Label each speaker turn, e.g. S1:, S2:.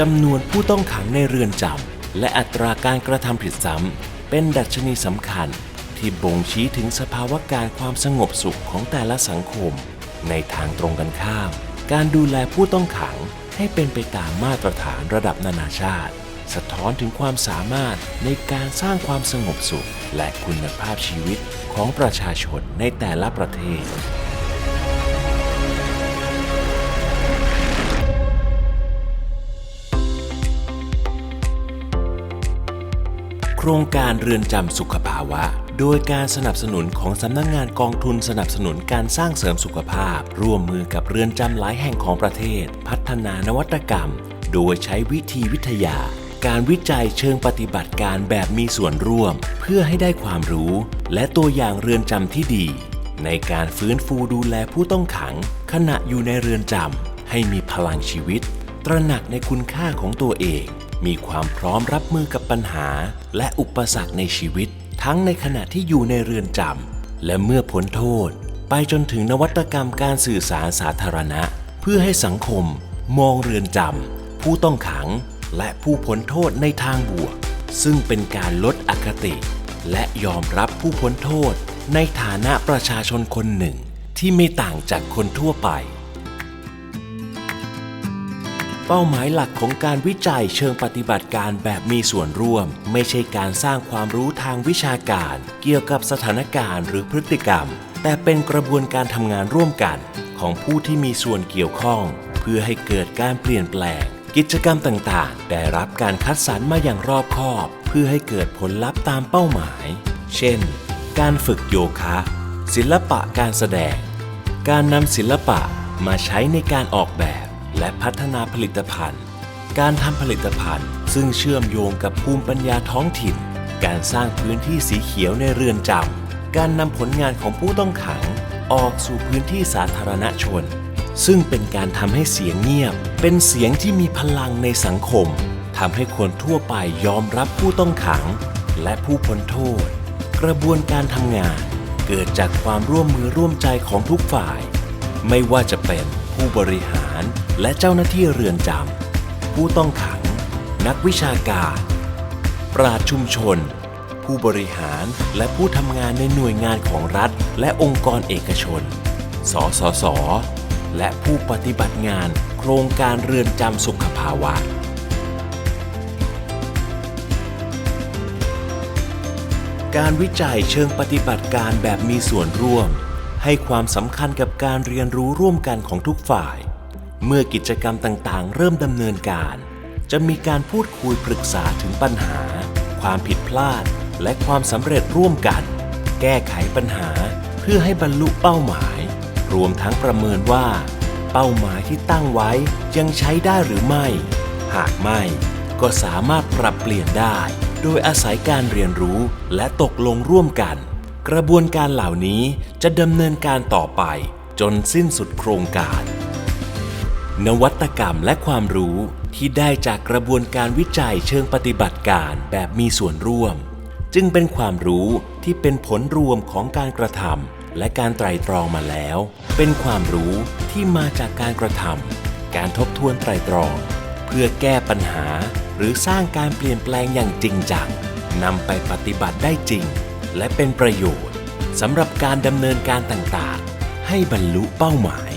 S1: จำนวนผู้ต้องขังในเรือนจำและอัตราการกระทำผิดซ้ำเป็นดัชนีสำคัญ ที่บ่งชี้ถึงสภาวะการความสงบสุขของแต่ละสังคม ในทางตรงกันข้าม การดูแลผู้ต้องขังให้เป็นไปตามมาตรฐานระดับนานาชาติ สะท้อนถึงความสามารถในการสร้างความสงบสุข และคุณภาพชีวิตของประชาชนในแต่ละประเทศ ครงการเรือนจำสุขภาวะ โดยการสนับสนุนของสำนักงงานกองทุนสนับสนุนการสร้างเสริมสุขภาพ ร่วมมือกับเรือนจำหลายแห่งของประเทศ พัฒนานวัตกรรม โดยใช้วิธีวิทยา การวิจัยเชิงปฏิบัติการแบบมีส่วนร่วม เพื่อให้ได้ความรู้ และตัวอย่างเรือนจำที่ดี ในการฟื้นฟูดูแลผู้ต้องขัง ขณะอยู่ในเรือนจำให้มีพลังชีวิต ตระหนักในคุณค่าของตัวเอง มีความพร้อมรับมือกับปัญหา และอุปสรรคในชีวิต ทั้งในขณะที่อยู่ในเรือนจำและเมื่อพ้นโทษ ไปจนถึงนวัตกรรมการสื่อสารสาธารณะ เพื่อให้สังคม มองเรือนจำผู้ต้องขัง และผู้พ้นโทษในทางบวก ซึ่งเป็นการลดอคติ และยอมรับผู้พ้นโทษ ในฐานะประชาชนคนหนึ่ง ที่ไม่ต่างจากคนทั่วไป เป้าหมายหลักของการวิจัยเชิงปฏิบัติการแบบมีส่วนร่วม ไม่ใช่การสร้างความรู้ทางวิชาการ เกี่ยวกับสถานการณ์หรือพฤติกรรม แต่เป็นกระบวนการทำงานร่วมกันของผู้ที่มีส่วนเกี่ยวข้อง เพื่อให้เกิดการเปลี่ยนแปลง กิจกรรมต่างๆ ได้รับการคัดสรรมาอย่างรอบคอบ เพื่อให้เกิดผลลัพธ์ตามเป้าหมาย เช่น การฝึกโยคะ ศิลปะการแสดง การนำศิลปะมาใช้ในการออกแบบ และพัฒนาผลิตภัณฑ์ การทำผลิตภัณฑ์ ซึ่งเชื่อมโยงกับภูมิปัญญาท้องถิ่น การสร้างพื้นที่สีเขียวในเรือนจำการนำผลงานของผู้ต้องขัง ออกสู่พื้นที่สาธารณชน ซึ่งเป็นการทำให้เสียงเงียบ เป็นเสียงที่มีพลังในสังคมทำให้คนทั่วไปยอมรับผู้ต้องขัง และผู้พ้นโทษ กระบวนการทำงาน เกิดจากความร่วมมือร่วมใจของทุกฝ่าย ไม่ว่าจะเป็น ผู้บริหารและเจ้าหน้าที่เรือนจำผู้ต้องขัง นักวิชาการ ปราชชุมชน ผู้บริหารและผู้ทำงานในหน่วยงานของรัฐ และองค์กรเอกชน สสส และผู้ปฏิบัติงานโครงการเรือนจำสุขภาวะการวิจัยเชิงปฏิบัติการแบบมีส่วนร่วม ให้ความสำคัญกับการเรียนรู้ร่วมกันของทุกฝ่าย เมื่อกิจกรรมต่างๆ เริ่มดำเนินการ จะมีการพูดคุยปรึกษาถึงปัญหา ความผิดพลาด และความสำเร็จร่วมกัน แก้ไขปัญหาเพื่อให้บรรลุเป้าหมาย รวมทั้งประเมินว่า เป้าหมายที่ตั้งไว้ยังใช้ได้หรือไม่ หากไม่ ก็สามารถปรับเปลี่ยนได้ โดยอาศัยการเรียนรู้และตกลงร่วมกัน กระบวนการเหล่านี้จะดำเนินการต่อไปจนสิ้นสุดโครงการ นวัตกรรมและความรู้ที่ได้จากกระบวนการวิจัยเชิงปฏิบัติการแบบมีส่วนร่วม จึงเป็นความรู้ที่เป็นผลรวมของการกระทำและการไตรตรองมาแล้ว เป็นความรู้ที่มาจากการกระทำการทบทวนไตรตรอง เพื่อแก้ปัญหาหรือสร้างการเปลี่ยนแปลงอย่างจริงจังนำไปปฏิบัติได้จริง และเป็นประโยชน์สำหรับการดำเนินการต่างๆ ให้บรรลุเป้าหมาย